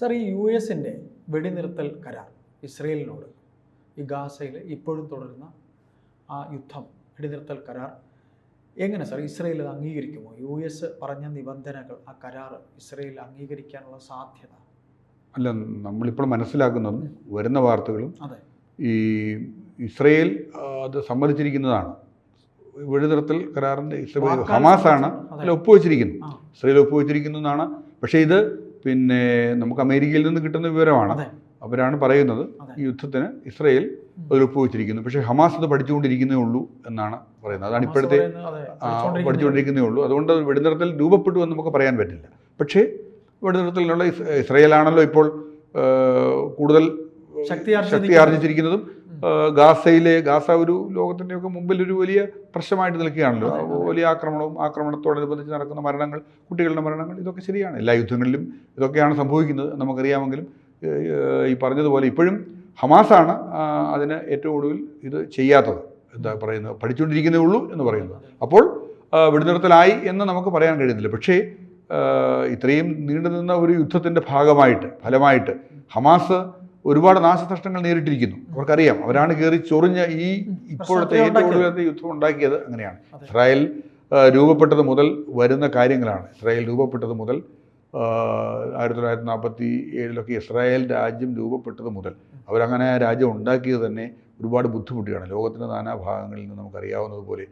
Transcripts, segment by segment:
Sir ഈ U എസിന്റെ വെടിനിർത്തൽ കരാർ ഇസ്രയേലിനോട് ഈ ഗാസയിൽ ഇപ്പോഴും തുടരുന്ന ആ യുദ്ധം വെടിനിർത്തൽ കരാർ എങ്ങനെ സർ ഇസ്രയേൽ അത് അംഗീകരിക്കുമോ? യു എസ് പറഞ്ഞ നിബന്ധനകൾ ആ കരാർ ഇസ്രയേൽ അംഗീകരിക്കാനുള്ള സാധ്യത? അല്ല നമ്മളിപ്പോൾ മനസ്സിലാക്കുന്നത് വരുന്ന വാർത്തകളും അതെ. ഈ ഇസ്രയേൽ അത് സമ്മതിച്ചിരിക്കുന്നതാണ്. വെടിനിർത്തൽ കരാറിന്റെ ഇസ്രയേൽ ഹമാസാണ്. അതിൽ ഒപ്പുവെച്ചിരിക്കുന്നത് ഇസ്രയേൽ ഒപ്പുവെച്ചിരിക്കുന്നതാണ് പക്ഷേ ഇത് പിന്നെ നമുക്ക് അമേരിക്കയിൽ നിന്ന് കിട്ടുന്ന വിവരമാണ്. അവരാണ് പറയുന്നത് ഈ യുദ്ധത്തിന് ഇസ്രയേൽ ഒപ്പുവെച്ചിരിക്കുന്നു പക്ഷേ ഹമാസ് അത് പഠിച്ചുകൊണ്ടിരിക്കുന്നേ ഉള്ളൂ എന്നാണ് പറയുന്നത്. അതാണ് ഇപ്പോഴത്തെ. പഠിച്ചുകൊണ്ടിരിക്കുന്നേ ഉള്ളൂ. അതുകൊണ്ട് അത് വെടിനിർത്തൽ രൂപപ്പെട്ടു എന്ന് നമുക്ക് പറയാൻ പറ്റില്ല. പക്ഷേ വെടിനിർത്തലിനുള്ള ഇസ് ഇസ്രയേലാണല്ലോ ഇപ്പോൾ കൂടുതൽ ശക്തി ആർജിച്ച് ആർജിച്ചിരിക്കുന്നതും ഗാസയിലെ ഗാസ ഒരു ലോകത്തിന്റെയൊക്കെ മുമ്പിൽ ഒരു വലിയ പ്രശ്നമായിട്ട് നിൽക്കുകയാണല്ലോ. വലിയ ആക്രമണവും ആക്രമണത്തോടനുബന്ധിച്ച് നടക്കുന്ന മരണങ്ങൾ കുട്ടികളുടെ മരണങ്ങൾ ഇതൊക്കെ ശരിയാണ്. എല്ലാ യുദ്ധങ്ങളിലും ഇതൊക്കെയാണ് സംഭവിക്കുന്നത് നമുക്കറിയാമെങ്കിലും ഈ പറഞ്ഞതുപോലെ ഇപ്പോഴും ഹമാസാണ് അതിന് ഏറ്റവും ഒടുവിൽ ഇത് ചെയ്യാത്തത്. എന്താ പറയുന്നത്? പഠിച്ചുകൊണ്ടിരിക്കുന്നേ ഉള്ളൂ എന്ന് പറയുന്നത്. അപ്പോൾ വെടിനിർത്തലായി എന്ന് നമുക്ക് പറയാൻ കഴിയുന്നില്ല. പക്ഷേ ഇത്രയും നീണ്ടു നിന്ന ഒരു യുദ്ധത്തിന്റെ ഭാഗമായിട്ട് ഫലമായിട്ട് ഹമാസ് ഒരുപാട് നാശനഷ്ടങ്ങൾ നേരിട്ടിരിക്കുന്നു. അവർക്കറിയാം. അവരാണ് കയറി ചൊറിഞ്ഞ ഈ ഇപ്പോഴത്തെ ഏറ്റവും. ഒടുവിലത്തെ യുദ്ധം ഉണ്ടാക്കിയത് അങ്ങനെയാണ്. ഇസ്രായേൽ രൂപപ്പെട്ടത് മുതൽ വരുന്ന കാര്യങ്ങളാണ്. ഇസ്രായേൽ രൂപപ്പെട്ടത് മുതൽ ആയിരത്തി തൊള്ളായിരത്തി നാൽപ്പത്തി ഏഴിലൊക്കെ ഇസ്രായേൽ രാജ്യം രൂപപ്പെട്ടത് മുതൽ അവരങ്ങനെ ആ രാജ്യം ഉണ്ടാക്കിയത് തന്നെ ഒരുപാട് ബുദ്ധിമുട്ടിയാണ്. ലോകത്തിന്റെ നാനാഭാഗങ്ങളിൽ നിന്ന് നമുക്കറിയാവുന്നതുപോലെ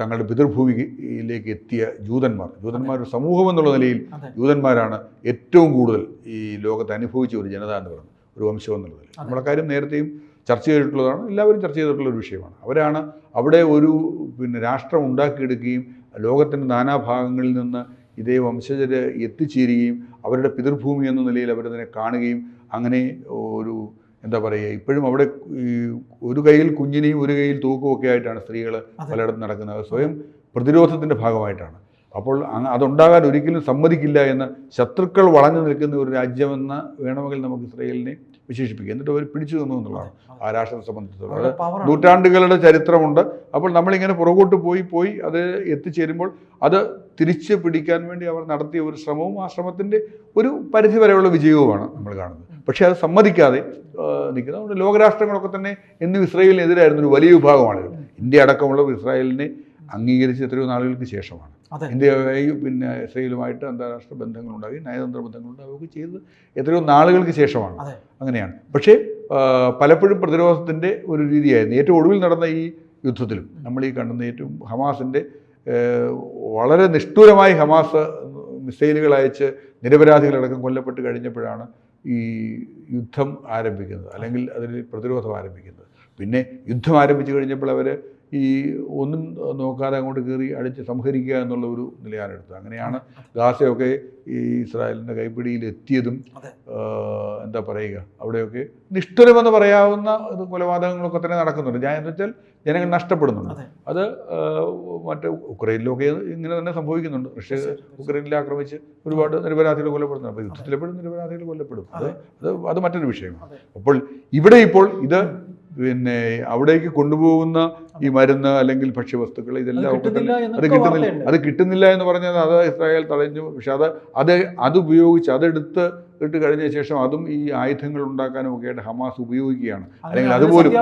തങ്ങളുടെ പിതൃഭൂമിയിലേക്ക് എത്തിയ ജൂതന്മാർ. ജൂതന്മാരുടെ ഒരു സമൂഹം എന്നുള്ള നിലയിൽ ജൂതന്മാരാണ് ഏറ്റവും കൂടുതൽ ഈ ലോകത്ത് അനുഭവിച്ച ഒരു ജനത എന്ന് പറയുന്നത്. ഒരു വംശം എന്നുള്ളതിൽ അതെ. നമ്മളെ കാര്യം നേരത്തെയും ചർച്ച ചെയ്തിട്ടുള്ളതാണ് എല്ലാവരും ചർച്ച ചെയ്തിട്ടുള്ള ഒരു വിഷയമാണ് അവരാണ് അവിടെ ഒരു പിന്നെ രാഷ്ട്രം ഉണ്ടാക്കിയെടുക്കുകയും ലോകത്തിന്റെ നാനാഭാഗങ്ങളിൽ നിന്ന് ഇതേ വംശജര് എത്തിച്ചേരുകയും അവരുടെ പിതൃഭൂമി എന്ന നിലയിൽ അവരതിനെ കാണുകയും അങ്ങനെ ഒരു എന്താ പറയുക ഇപ്പോഴും അവിടെ ഈ ഒരു കയ്യിൽ കുഞ്ഞിനെയും ഒരു കയ്യിൽ തൂക്കും ഒക്കെ ആയിട്ടാണ് സ്ത്രീകൾ. പലയിടത്തും നടക്കുന്നത് സ്വയം പ്രതിരോധത്തിന്റെ ഭാഗമായിട്ടാണ് അപ്പോൾ അതുണ്ടാകാൻ ഒരിക്കലും സമ്മതിക്കില്ല എന്ന് ശത്രുക്കൾ വളഞ്ഞു നിൽക്കുന്ന ഒരു രാജ്യമെന്ന് വേണമെങ്കിൽ നമുക്ക് ഇസ്രയേലിനെ വിശേഷിപ്പിക്കാം എന്നിട്ട് അവർ പിടിച്ചു തന്നു എന്നുള്ളതാണ്. ആ രാഷ്ട്രത്തെ സംബന്ധിച്ചിടത്തോളം. നൂറ്റാണ്ടുകളുടെ ചരിത്രമുണ്ട്. അപ്പോൾ നമ്മളിങ്ങനെ പുറകോട്ട് പോയി പോയി അത് എത്തിച്ചേരുമ്പോൾ അത് തിരിച്ചു പിടിക്കാൻ വേണ്ടി അവർ നടത്തിയ ഒരു ശ്രമവും ആ ശ്രമത്തിന്റെ ഒരു പരിധി വരെയുള്ള വിജയവുമാണ് നമ്മൾ കാണുന്നത്. പക്ഷേ അത് സമ്മതിക്കാതെ നിൽക്കുന്നത് അതുകൊണ്ട് ലോകരാഷ്ട്രങ്ങളൊക്കെ തന്നെ എന്നും ഇസ്രായേലിനെതിരായിരുന്നു ഒരു വലിയ ഇത്. ഇന്ത്യ അടക്കമുള്ള ഇസ്രായേലിനെ അംഗീകരിച്ച് എത്രയോ നാളുകൾക്ക് ശേഷമാണ്. അതെ. ഇന്ത്യയും പിന്നെ ഇസ്രയേലുമായിട്ട് അന്താരാഷ്ട്ര ബന്ധങ്ങളുണ്ടായി നയതന്ത്ര ബന്ധങ്ങളുണ്ടാവുകയൊക്കെ ചെയ്തത് എത്രയോ നാളുകൾക്ക് ശേഷമാണ്. അങ്ങനെയാണ്. പക്ഷേ പലപ്പോഴും പ്രതിരോധത്തിന്റെ ഒരു രീതിയായിരുന്നു. ഏറ്റവും ഒടുവിൽ നടന്ന ഈ യുദ്ധത്തിലും നമ്മൾ ഈ കണ്ടുന്ന ഏറ്റവും ഹമാസിന്റെ വളരെ നിഷ്ഠൂരമായി ഹമാസ് മിസൈലുകൾ അയച്ച് നിരപരാധികളടക്കം കൊല്ലപ്പെട്ട് കഴിഞ്ഞപ്പോഴാണ് ഈ യുദ്ധം ആരംഭിക്കുന്നത്. അല്ലെങ്കിൽ അതിൽ പ്രതിരോധം ആരംഭിക്കുന്നത്. പിന്നെ യുദ്ധം ആരംഭിച്ചു കഴിഞ്ഞപ്പോൾ അവർ ഈ ഒന്നും നോക്കാതെ അങ്ങോട്ട് കയറി അടിച്ച് സംഹരിക്കുക എന്നുള്ള ഒരു നിലയാണ് എടുത്തത്. അങ്ങനെയാണ് ഗാസയൊക്കെ ഈ ഇസ്രായേലിന്റെ കൈപ്പിടിയിൽ എത്തിയതും എന്താ പറയുക അവിടെയൊക്കെ നിഷ്ഠുരമെന്ന് പറയാവുന്ന ഇത് കൊലപാതകങ്ങളൊക്കെ തന്നെ നടക്കുന്നുണ്ട്. ഞാൻ എന്ന് വെച്ചാൽ ജനങ്ങൾ നഷ്ടപ്പെടുന്നുണ്ട്. അത്. മറ്റേ ഉക്രൈനിലൊക്കെ ഇങ്ങനെ തന്നെ സംഭവിക്കുന്നുണ്ട്. പക്ഷേ ഉക്രൈനിൽ ആക്രമിച്ച് ഒരുപാട് നിരപരാധികൾ കൊല്ലപ്പെടുന്നു അപ്പോൾ യുദ്ധത്തിലെപ്പോഴും നിരപരാധികൾ കൊല്ലപ്പെടും. അത് അത്. മറ്റൊരു വിഷയമാണ്. അപ്പോൾ ഇവിടെ ഇപ്പോൾ ഇത് പിന്നെ അവിടേക്ക് കൊണ്ടുപോകുന്ന ഈ മരുന്ന് അല്ലെങ്കിൽ ഭക്ഷ്യവസ്തുക്കൾ ഇതെല്ലാം അത് കിട്ടുന്നില്ല. അത് കിട്ടുന്നില്ല എന്ന് പറഞ്ഞാൽ അത് ഇസ്രായേൽ തടഞ്ഞു. പക്ഷെ അത് അത് അത് ഉപയോഗിച്ച് അതെടുത്ത് ഇട്ട് കഴിഞ്ഞ ശേഷം അതും ഈ ആയുധങ്ങൾ ഉണ്ടാക്കാനും ഒക്കെ ആയിട്ട് ഹമാസ് ഉപയോഗിക്കുകയാണ്. അല്ലെങ്കിൽ അതുപോലും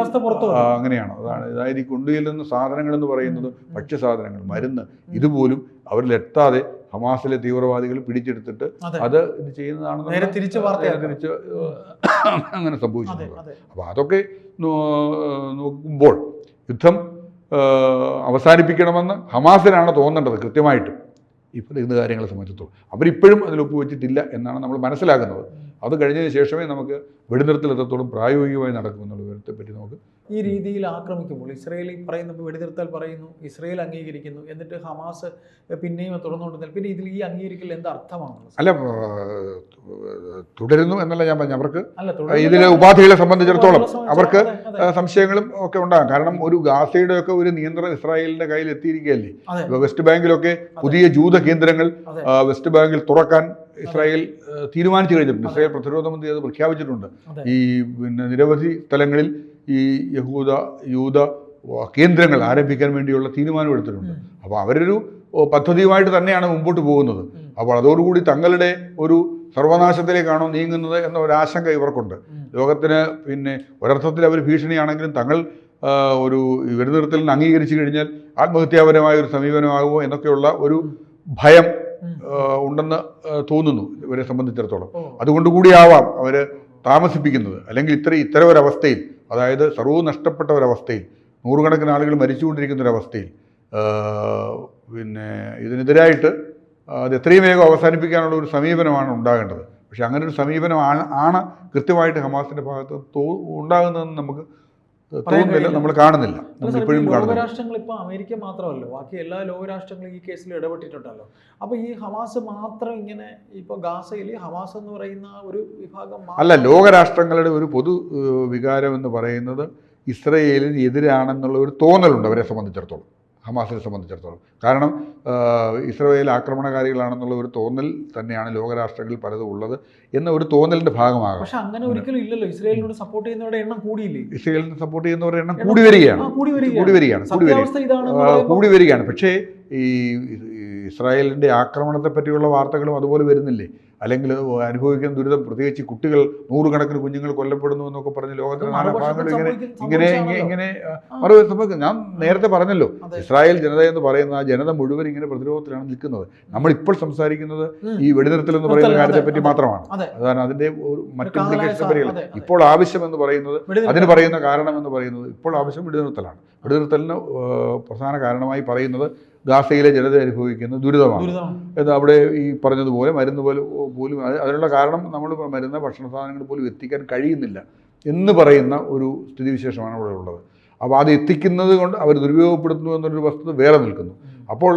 അങ്ങനെയാണ്. അതാണ് അതായത് ഈ കൊണ്ടുചെല്ലുന്ന സാധനങ്ങൾ എന്ന് പറയുന്നത് ഭക്ഷ്യസാധനങ്ങൾ മരുന്ന് ഇതുപോലും അവരിൽ എത്താതെ ഹമാസിലെ തീവ്രവാദികൾ പിടിച്ചെടുത്തിട്ട് അത്. ഇത് ചെയ്യുന്നതാണെന്ന് നേരെ തിരിച്ച്. തിരിച്ച് അങ്ങനെ സംഭവിച്ചിട്ടുള്ളത് അപ്പോൾ അതൊക്കെ നോക്കുമ്പോൾ യുദ്ധം അവസാനിപ്പിക്കണമെന്ന് ഹമാസിനാണ് തോന്നേണ്ടത് കൃത്യമായിട്ട്. ഇപ്പോൾ ഇന്ന് കാര്യങ്ങളെ സംബന്ധിച്ചിടത്തോളം. അവരിപ്പോഴും അതിൽ ഒപ്പുവെച്ചിട്ടില്ല എന്നാണ് നമ്മൾ മനസ്സിലാക്കുന്നത്. അത് കഴിഞ്ഞതിന് ശേഷമേ നമുക്ക് വെടിനിർത്തൽ എത്രത്തോളം പ്രായോഗികമായി നടക്കുമെന്നുള്ള വിവരത്തെപ്പറ്റി നമുക്ക് ഈ രീതിയിൽ ആക്രമിക്കുമ്പോൾ ഇസ്രയേൽ പറയുന്ന വെടിനിർത്താൽ പറയുന്നു ഇസ്രയേൽ അംഗീകരിക്കുന്നു എന്നിട്ട് ഹമാസ് പിന്നെയും തുടർന്നുകൊണ്ടിരുന്നത് പിന്നെ ഇതിൽ ഈ അംഗീകരിക്കൽ എന്ത് അർത്ഥമാണ് അല്ല തുടരുന്നു എന്നല്ല ഞാൻ പറഞ്ഞു അവർക്ക് ഇതിലെ ഉപാധികളെ സംബന്ധിച്ചിടത്തോളം അവർക്ക് സംശയങ്ങളും ഒക്കെ ഉണ്ടാകും. കാരണം ഒരു ഗാസയുടെ ഒക്കെ ഒരു നിയന്ത്രണം ഇസ്രായേലിന്റെ കയ്യിൽ എത്തിയിരിക്കുകയല്ലേ? വെസ്റ്റ് ബാങ്കിലൊക്കെ പുതിയ ജൂത കേന്ദ്രങ്ങൾ വെസ്റ്റ് ബാങ്കിൽ തുറക്കാൻ ഇസ്രായേൽ തീരുമാനിച്ചു കഴിഞ്ഞിട്ടുണ്ട്. ഇസ്രായേൽ പ്രതിരോധ മന്ത്രി അത് പ്രഖ്യാപിച്ചിട്ടുണ്ട്. ഈ പിന്നെ നിരവധി സ്ഥലങ്ങളിൽ ഈ യഹൂദ യൂത കേന്ദ്രങ്ങൾ ആരംഭിക്കാൻ വേണ്ടിയുള്ള തീരുമാനം എടുത്തിട്ടുണ്ട്. അപ്പോൾ അവരൊരു പദ്ധതിയുമായിട്ട് തന്നെയാണ് മുമ്പോട്ട് പോകുന്നത്. അപ്പോൾ അതോടുകൂടി തങ്ങളുടെ ഒരു സർവനാശത്തിലേക്കാണോ നീങ്ങുന്നത് എന്ന ഒരു ആശങ്ക ഇവർക്കുണ്ട് ലോകത്തിന് പിന്നെ ഒരർത്ഥത്തിൽ അവർ ഭീഷണിയാണെങ്കിലും തങ്ങൾ ഒരു നിന്ന് അംഗീകരിച്ചു കഴിഞ്ഞാൽ ആത്മഹത്യാപരമായ ഒരു സമീപനമാകുമോ എന്നൊക്കെയുള്ള ഒരു ഭയം ഉണ്ടെന്ന് തോന്നുന്നു ഇവരെ സംബന്ധിച്ചിടത്തോളം. അതുകൊണ്ടുകൂടി അതുകൊണ്ട് കൂടിയാവാം അവർ താമസിപ്പിക്കുന്നത്. അല്ലെങ്കിൽ ഇത്ര ഇത്തരം ഒരവസ്ഥയിൽ അതായത് സർവവും നഷ്ടപ്പെട്ട ഒരവസ്ഥയിൽ നൂറുകണക്കിന് ആളുകൾ മരിച്ചുകൊണ്ടിരിക്കുന്ന ഒരവസ്ഥയിൽ പിന്നെ ഇതിനെതിരായിട്ട് അത് എത്രയും വേഗം അവസാനിപ്പിക്കാനുള്ള ഒരു സമീപനമാണ് ഉണ്ടാകേണ്ടത്. പക്ഷേ അങ്ങനെ ഒരു സമീപനമാണ് ആണ് കൃത്യമായിട്ട് ഹമാസിന്റെ ഭാഗത്ത് തോ ഉണ്ടാകുന്നതെന്ന് നമുക്ക് തോന്നുന്നില്ല. നമ്മൾ കാണുന്നില്ല. നമ്മൾ ഇപ്പോഴും ലോകരാഷ്ട്രങ്ങൾ ഇപ്പോൾ അമേരിക്ക മാത്രമല്ലോ. ബാക്കി എല്ലാ ലോകരാഷ്ട്രങ്ങളും ഈ കേസിൽ ഇടപെട്ടിട്ടുണ്ടല്ലോ. അപ്പോൾ ഈ ഹമാസ് മാത്രം ഇങ്ങനെ ഇപ്പോൾ ഗാസയിൽ ഹമാസ് എന്ന് പറയുന്ന ഒരു വിഭാഗം അല്ല ലോകരാഷ്ട്രങ്ങളുടെ ഒരു പൊതു വികാരം എന്ന് പറയുന്നത് ഇസ്രയേലിന് എതിരാണെന്നുള്ള ഒരു തോന്നലുണ്ട് അവരെ സംബന്ധിച്ചിടത്തോളം. ഹമാസിനെ സംബന്ധിച്ചിടത്തോളം. കാരണം ഇസ്രായേൽ ആക്രമണകാരികളാണെന്നുള്ള ഒരു തോന്നൽ തന്നെയാണ് ലോകരാഷ്ട്രങ്ങളിൽ പലതും ഉള്ളത് എന്ന ഒരു തോന്നലിന്റെ ഭാഗമാകാം. പക്ഷെ അങ്ങനെ ഒരിക്കലും ഇല്ലല്ലോ. ഇസ്രയേലിനോട് സപ്പോർട്ട് ചെയ്യുന്നവരുടെ എണ്ണം കൂടിയില്ലേ? ഇസ്രയേലിനെ സപ്പോർട്ട് ചെയ്യുന്നവരുടെ എണ്ണം കൂടി വരികയാണ് കൂടി വരികയാണ്. കൂടി വരികയാണ് കൂടി പക്ഷേ ഈ ഇസ്രായേലിന്റെ ആക്രമണത്തെ പറ്റിയുള്ള വാർത്തകളും അതുപോലെ വരുന്നില്ലേ? അല്ലെങ്കിൽ അനുഭവിക്കുന്ന ദുരിതം പ്രത്യേകിച്ച് കുട്ടികൾ നൂറുകണക്കിന് കുഞ്ഞുങ്ങൾ കൊല്ലപ്പെടുന്നു എന്നൊക്കെ പറഞ്ഞ് ലോകത്തിലെ ഭാഗങ്ങളിൽ ഇങ്ങനെ ഇങ്ങനെ ഇങ്ങനെ മറുപടി സംഭവിക്കും. ഞാൻ നേരത്തെ പറഞ്ഞല്ലോ ഇസ്രായേൽ ജനത എന്ന് പറയുന്ന ആ ജനത മുഴുവൻ ഇങ്ങനെ പ്രതിരോധത്തിലാണ് നിൽക്കുന്നത്. നമ്മൾ ഇപ്പോൾ സംസാരിക്കുന്നത് ഈ വെടിനിർത്തൽ എന്ന് പറയുന്ന കാര്യത്തെ പറ്റി മാത്രമാണ്. അതാണ് അതിന്റെ ഒരു മറ്റു അതെ. ഇപ്പോൾ ആവശ്യം എന്ന് പറയുന്നത്. അതിന് പറയുന്ന കാരണം എന്ന് പറയുന്നത് ഇപ്പോൾ ആവശ്യം വെടിനിർത്തലാണ്. വെടിനിർത്തലിന് പ്രധാന കാരണമായി പറയുന്നത് ഗാസയിലെ ജനത അനുഭവിക്കുന്ന ദുരിതമാണ്. എന്ന് അവിടെ ഈ പറഞ്ഞതുപോലെ മരുന്ന് പോലെ പോലും അത് അതിനുള്ള കാരണം നമ്മൾ മരുന്ന് ഭക്ഷണ സാധനങ്ങൾ പോലും എത്തിക്കാൻ കഴിയുന്നില്ല എന്ന് പറയുന്ന ഒരു സ്ഥിതിവിശേഷമാണ് അവിടെ ഉള്ളത്. അപ്പോൾ അത് എത്തിക്കുന്നത് കൊണ്ട് അവർ ദുരുപയോഗപ്പെടുത്തുന്നു എന്നൊരു വസ്തുത വേറെ നിൽക്കുന്നു. അപ്പോൾ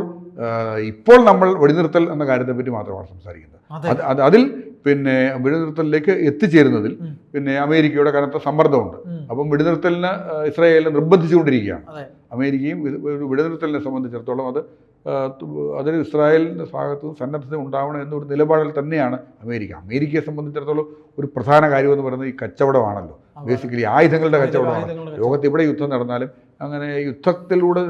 ഇപ്പോൾ നമ്മൾ വെടിനിർത്തൽ എന്ന കാര്യത്തെപ്പറ്റി മാത്രമാണ് സംസാരിക്കുന്നത്. അത്. അത് അതിൽ പിന്നെ വെടിനിർത്തലിലേക്ക് എത്തിച്ചേരുന്നതിൽ പിന്നെ അമേരിക്കയുടെ കനത്ത സമ്മർദ്ദമുണ്ട്. അപ്പം വെടിനിർത്തലിന് ഇസ്രായേലിനെ നിർബന്ധിച്ചുകൊണ്ടിരിക്കുകയാണ്. അമേരിക്കയും ഒരു വിടനിർത്തലിനെ സംബന്ധിച്ചിടത്തോളം അത് അതിന് ഇസ്രായേലിന്റെ ഭാഗത്ത് സന്നദ്ധത ഉണ്ടാവണം എന്നൊരു നിലപാടിൽ തന്നെയാണ് അമേരിക്ക അമേരിക്കയെ സംബന്ധിച്ചിടത്തോളം ഒരു പ്രധാന കാര്യം എന്ന് പറയുന്നത് ഈ കച്ചവടമാണല്ലോ ബേസിക്കലി ആയുധങ്ങളുടെ കച്ചവടമാണ് കച്ചവടം. ലോകത്ത് ഇവിടെ യുദ്ധം നടന്നാലും അങ്ങനെ യുദ്ധത്തിലൂടെ.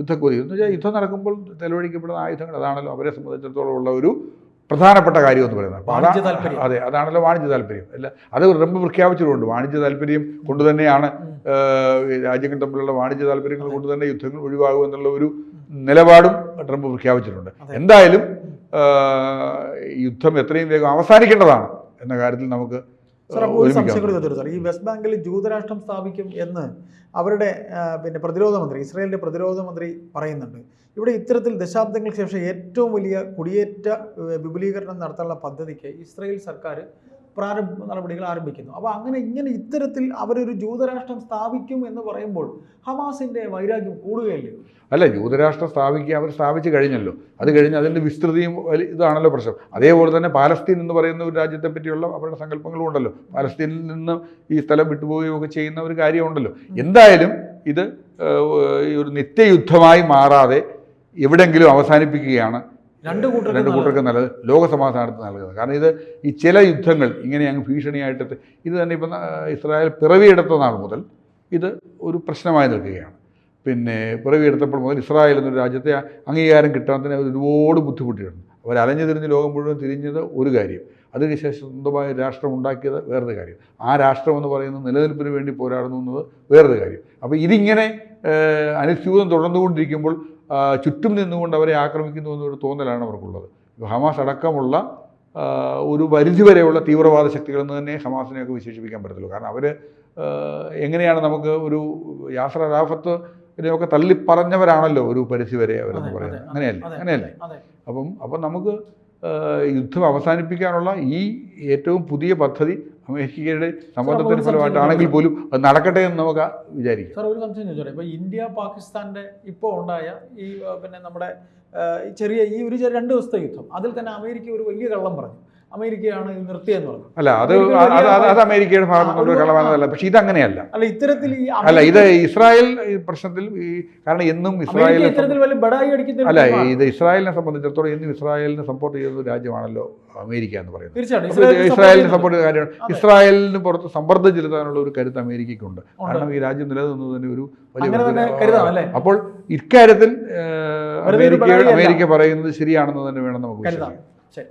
യുദ്ധക്കൊതി എന്ന് വെച്ചാൽ യുദ്ധം നടക്കുമ്പോൾ ചെലവഴിക്കപ്പെടുന്ന ആയുധങ്ങൾ അതാണല്ലോ അവരെ സംബന്ധിച്ചിടത്തോളം ഉള്ള ഒരു പ്രധാനപ്പെട്ട കാര്യം എന്ന് പറയുന്നത്. അപ്പോൾ അതാ- അതാണല്ലോ വാണിജ്യ താല്പര്യം. അല്ല അത് ട്രംപ് പ്രഖ്യാപിച്ചിട്ടുണ്ട്. വാണിജ്യ താല്പര്യം കൊണ്ട് തന്നെയാണ്. രാജ്യങ്ങൾ തമ്മിലുള്ള വാണിജ്യ താല്പര്യങ്ങൾ കൊണ്ട് തന്നെ യുദ്ധങ്ങൾ ഒഴിവാകും എന്നുള്ള ഒരു നിലപാടും ട്രംപ് പ്രഖ്യാപിച്ചിട്ടുണ്ട്. എന്തായാലും യുദ്ധം എത്രയും വേഗം അവസാനിക്കേണ്ടതാണ് എന്ന കാര്യത്തിൽ നമുക്ക് സാർ അപ്പോൾ ഒരു സംശയം കൂടി തീർച്ചയായും സാർ ഈ വെസ്റ്റ് ബാങ്കിൽ ജൂതരാഷ്ട്രം സ്ഥാപിക്കും എന്ന് അവരുടെ പിന്നെ പ്രതിരോധ മന്ത്രി ഇസ്രായേലിന്റെ പ്രതിരോധ മന്ത്രി പറയുന്നുണ്ട്. ഇവിടെ ഇത്തരത്തിൽ ദശാബ്ദങ്ങൾക്ക് ശേഷം ഏറ്റവും വലിയ കുടിയേറ്റ വിപുലീകരണം നടത്താനുള്ള പദ്ധതിക്ക് ഇസ്രായേൽ സർക്കാർ പ്രാരംഭ നടപടികൾ ആരംഭിക്കുന്നു. അപ്പോൾ അങ്ങനെ ഇങ്ങനെ ഇത്തരത്തിൽ അവരൊരു ജൂതരാഷ്ട്രം സ്ഥാപിക്കും എന്ന് പറയുമ്പോൾ ഹമാസിന്റെ വൈരാഗ്യം കൂടുകയല്ലേ? അല്ല ജൂതരാഷ്ട്രം സ്ഥാപിക്കുക അവർ സ്ഥാപിച്ചു കഴിഞ്ഞല്ലോ. അത് കഴിഞ്ഞ് അതിന്റെ വിസ്തൃതിയും ഇതാണല്ലോ പ്രശ്നം. അതേപോലെ തന്നെ പാലസ്തീൻ എന്ന് പറയുന്ന ഒരു രാജ്യത്തെ പറ്റിയുള്ള അവരുടെ സങ്കല്പങ്ങളും ഉണ്ടല്ലോ. പാലസ്തീനിൽ നിന്ന് ഈ സ്ഥലം വിട്ടുപോവുകയും ഒക്കെ ചെയ്യുന്ന ഒരു കാര്യമുണ്ടല്ലോ എന്തായാലും ഇത് ഒരു നിത്യയുദ്ധമായി മാറാതെ എവിടെങ്കിലും അവസാനിപ്പിക്കുകയാണ് രണ്ട് കൂട്ടർ രണ്ട് കൂട്ടർക്കും നല്ലത്. ലോകസമാധാനത്തിന് നൽകുന്നത് കാരണം ഇത് ഈ ചില യുദ്ധങ്ങൾ ഇങ്ങനെ അങ്ങ് ഭീഷണിയായിട്ട് ഇത് തന്നെ ഇപ്പം ഇസ്രായേൽ പിറവിയെടുത്ത നാൾ മുതൽ ഇത് ഒരു പ്രശ്നമായി നിൽക്കുകയാണ്. പിന്നെ പിറവിയെടുത്തപ്പോൾ മുതൽ ഇസ്രായേൽ എന്നൊരു രാജ്യത്തെ അംഗീകാരം കിട്ടാത്തതിന് തന്നെ ഒരുപാട് ബുദ്ധിമുട്ടിയിട്ടുണ്ട്. അവർ അലഞ്ഞു തിരിഞ്ഞ് ലോകം മുഴുവൻ തിരിഞ്ഞത് ഒരു കാര്യം. അതിനുശേഷം സ്വന്തമായ രാഷ്ട്രം ഉണ്ടാക്കിയത് വേറൊരു കാര്യം. ആ രാഷ്ട്രം എന്ന് പറയുന്നത് നിലനിൽപ്പിന് വേണ്ടി പോരാടുന്നു എന്നത് വേറൊരു കാര്യം. അപ്പോൾ ഇതിങ്ങനെ അനുസ്യൂതം തുടർന്നുകൊണ്ടിരിക്കുമ്പോൾ ചുറ്റും നിന്നുകൊണ്ട് അവരെ ആക്രമിക്കുന്നു എന്നൊരു തോന്നലാണ് അവർക്കുള്ളത്. ഹമാസ് അടക്കമുള്ള ഒരു പരിധിവരെയുള്ള തീവ്രവാദ ശക്തികളെന്ന് തന്നെ ഹമാസിനെയൊക്കെ വിശേഷിപ്പിക്കാൻ പറ്റത്തുള്ളൂ. കാരണം അവർ എങ്ങനെയാണ് നമുക്ക് ഒരു യാസർ റാഫത്ത് ഇതിനെയൊക്കെ തള്ളിപ്പറഞ്ഞവരാണല്ലോ ഒരു പരിധിവരെ അവരെന്ന് അതെ, പറയുന്നത്. അങ്ങനെയല്ലേ? അങ്ങനെയല്ലേ? അപ്പം അപ്പം നമുക്ക് യുദ്ധം അവസാനിപ്പിക്കാനുള്ള ഈ ഏറ്റവും പുതിയ പദ്ധതി അമേരിക്കയുടെ സമ്മർദ്ദത്തിന് ഫലമായിട്ടാണെങ്കിൽ പോലും അത് നടക്കട്ടെ എന്ന് നമുക്ക് വിചാരിക്കാം. സാർ ഒരു സംശയം ചോദിച്ചോട്ടെ? ഇപ്പോൾ ഇന്ത്യ പാകിസ്ഥാന്റെ ഇപ്പോൾ ഉണ്ടായ ഈ പിന്നെ നമ്മുടെ ചെറിയ ഈ ഒരു രണ്ട് ദിവസത്തെ യുദ്ധം അതിൽ തന്നെ അമേരിക്ക ഒരു വലിയ കള്ളം പറഞ്ഞു. അമേരിക്കയാണ് നിർത്തിയെന്ന് പറഞ്ഞു. അല്ല അത് അത് അമേരിക്കയുടെ ഭാഗത്തുനിന്നുള്ള ആ, പക്ഷെ ഇത് അങ്ങനെയല്ല അല്ല ഇത്തരത്തിൽ അല്ല ഇത് ഇസ്രായേൽ പ്രശ്നത്തിൽ ഈ കാരണം എന്നും ഇസ്രായേൽ ഇസ്രായേലിനെ ഇത്തരത്തിൽ വലിയ ബഡായി അടിക്കുന്ന അല്ല ഇത് ഇസ്രായേലിനെ സംബന്ധിച്ചിടത്തോളം എന്നും ഇസ്രായേലിനെ സപ്പോർട്ട് ചെയ്യുന്ന രാജ്യമാണല്ലോ അമേരിക്ക എന്ന് പറയുന്നത്. തീർച്ചയായിട്ടും. ഇസ്രായേലിനെ സപ്പോർട്ട് ചെയ്യുന്ന കാര്യമാണ്. ഇസ്രായേലിന് പുറത്ത് സമ്മർദ്ദം ചെലുത്താനുള്ള ഒരു കരുത്ത് അമേരിക്കയ്ക്കുണ്ട്. കാരണം ഈ രാജ്യം നിലനിന്നതിന് ഒരു വലിയ അപ്പോൾ ഇക്കാര്യത്തിൽ അമേരിക്ക അമേരിക്ക പറയുന്നത് ശരിയാണെന്ന് തന്നെ വേണം നമുക്ക് ശരി.